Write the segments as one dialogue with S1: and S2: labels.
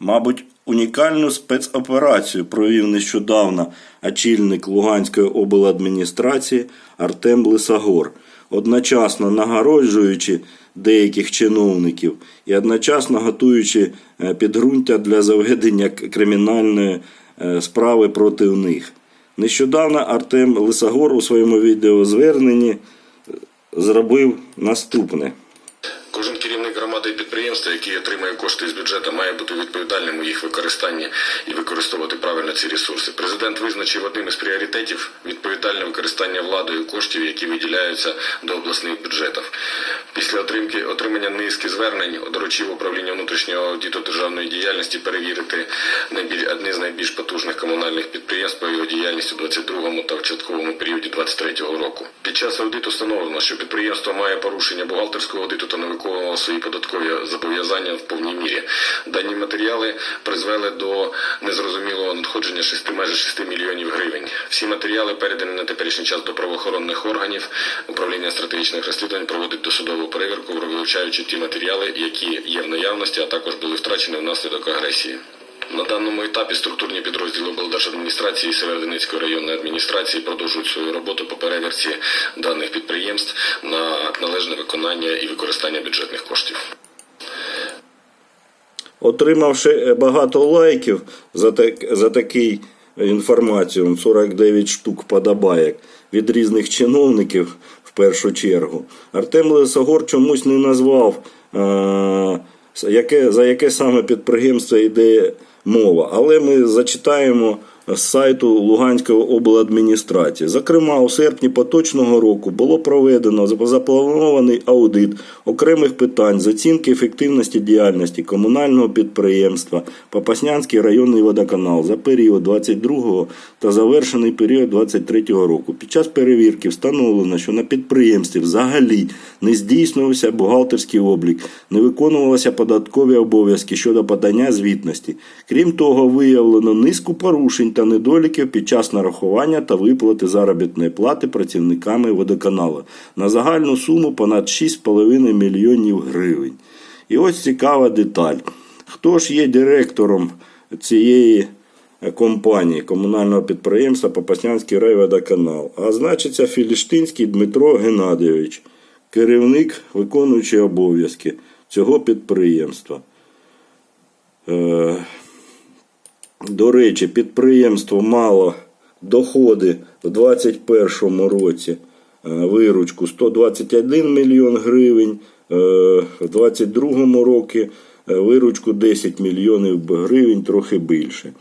S1: Мабуть, унікальну спецоперацію провів нещодавно очільник Луганської обладміністрації Артем Лисагор, одночасно нагороджуючи деяких чиновників і одночасно готуючи е, підґрунтя для заведення кримінальної е, справи проти них. Нещодавно Артем Лисагор у своєму відеозверненні е, зробив наступне.
S2: Громади і підприємства, який отримує кошти з бюджету, має бути відповідальним у їх використанні і використовувати правильно ці ресурси. Президент визначив одним із пріоритетів відповідальне використання владою коштів, які виділяються до обласних бюджетів. Після отримки отримання низки звернень доручив управління внутрішнього аудиту державної діяльності перевірити найбіль- одне з найбільш потужних комунальних підприємств по його діяльності у 22 та в частковому періоді 23 року. Під час аудиту встановлено, що підприємство має порушення бухгалтерського аудиту та не виконувало свої податкові зобов'язання в повній мірі. Дані матеріали призвели до незрозумілого надходження 6, майже 6 мільйонів гривень. Всі матеріали передані на теперішній час до правоохоронних органів. Управління стратегічних розслідувань проводить досудову перевірку, вивчаючи ті матеріали, які є в наявності, а також були втрачені внаслідок агресії. На даному етапі структурні підрозділи облдержадміністрації і Северодонецької районної адміністрації продовжують свою роботу по перевірці даних підприємств на належне виконання і використання бюджетних коштів.
S1: Отримавши е, багато лайків за, так, за такий інформацію, 49 штук подобаєк від різних чиновників в першу чергу, Артем Лисогор чомусь не назвав, е, яке, за яке саме підприємство йде мова. Але ми зачитаємо з сайту Луганської обладміністрації. Зокрема, у серпні поточного року було проведено запланований аудит окремих питань з оцінки ефективності діяльності комунального підприємства Попаснянський районний водоканал за період 22 та завершений період 23 року. Під час перевірки встановлено, що на підприємстві взагалі не здійснювався бухгалтерський облік, не виконувалися податкові обов'язки щодо подання звітності. Крім того, виявлено низку порушень та недоліків під час нарахування та виплати заробітної плати працівниками водоканалу на загальну суму понад 6,5 мільйонів гривень. І ось цікава деталь. Хто ж є директором цієї компанії комунального підприємства Попаснянський райводоканал? А значиться Філіштинський Дмитро Геннадійович, керівник, виконуючий обов'язки цього підприємства. До речі, підприємство мало доходи в 2021 році е, виручку 121 мільйон гривень, е, в 2022 році е, виручку 10 мільйонів гривень, трохи більше.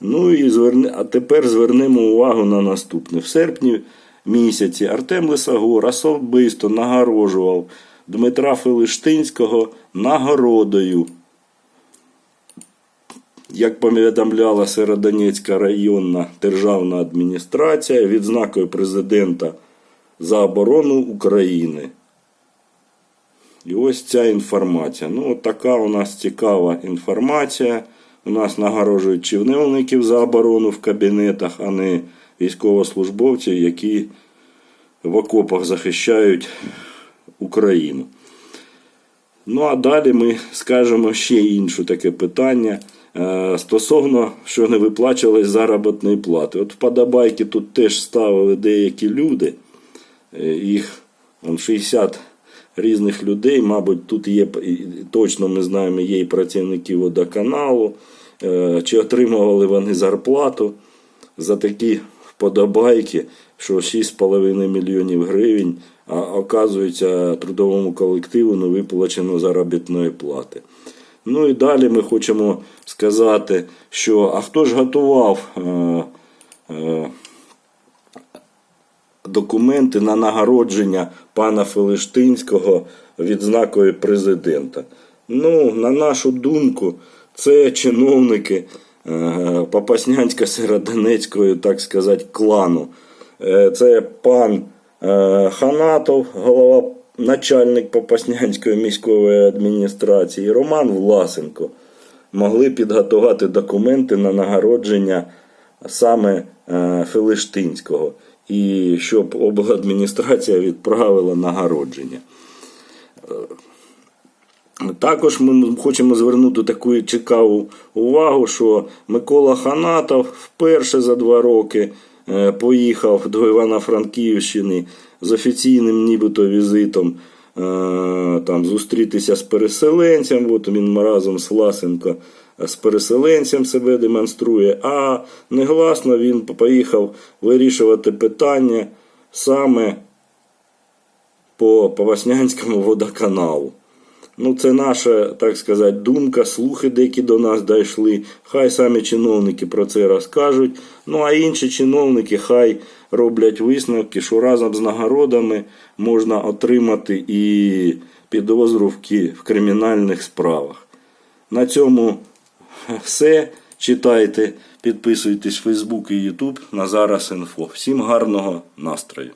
S1: Ну і зверне, а тепер звернемо увагу на наступне. В серпні місяці Артем Лисагор особисто нагороджував Дмитра Филиштинського нагородою як повідомляла Сєродонецька районна державна адміністрація, відзнакою президента за оборону України. І ось ця інформація. Ну, от така у нас цікава інформація. У нас нагороджують чиновників за оборону в кабінетах, а не військовослужбовців, які в окопах захищають Україну. Ну а далі ми скажемо ще інше таке питання стосовно, що не виплачувались заробітної плати. От вподобайки тут теж ставили деякі люди, Е, їх 60 різних людей, мабуть, тут є точно ми знаємо, є і працівники водоканалу, Е, чи отримували вони зарплату за такі вподобайки, що 6,5 мільйонів гривень, а оказується трудовому колективу не виплачено заробітної плати. Ну і далі ми хочемо сказати, що а хто ж готував е, е, документи на нагородження пана Фелештинського відзнакою президента? Ну, на нашу думку, це чиновники е, Попаснянсько-Сиродонецької, так сказати, клану. Е, Це пан е, Ханатов, голова начальник Попаснянської міської адміністрації, Роман Власенко могли підготувати документи на нагородження саме е, Филиштинського, і щоб обладміністрація відправила нагородження. Також ми хочемо звернути таку цікаву увагу, що Микола Ханатов вперше за два роки е, поїхав до Івано-Франківщини з офіційним нібито візитом е, там, зустрітися з переселенцем. От він разом з Власенко з переселенцем себе демонструє, а негласно він поїхав вирішувати питання саме по Поваснянському водоканалу. Ну, це наша, так сказати, думка, слухи, деякі до нас дійшли. Хай самі чиновники про це розкажуть. Ну а інші чиновники хай роблять висновки, що разом з нагородами можна отримати і підозру в в кримінальних справах. На цьому все. Читайте, підписуйтесь в Facebook і YouTube на зараз інфо. Всім гарного настрою!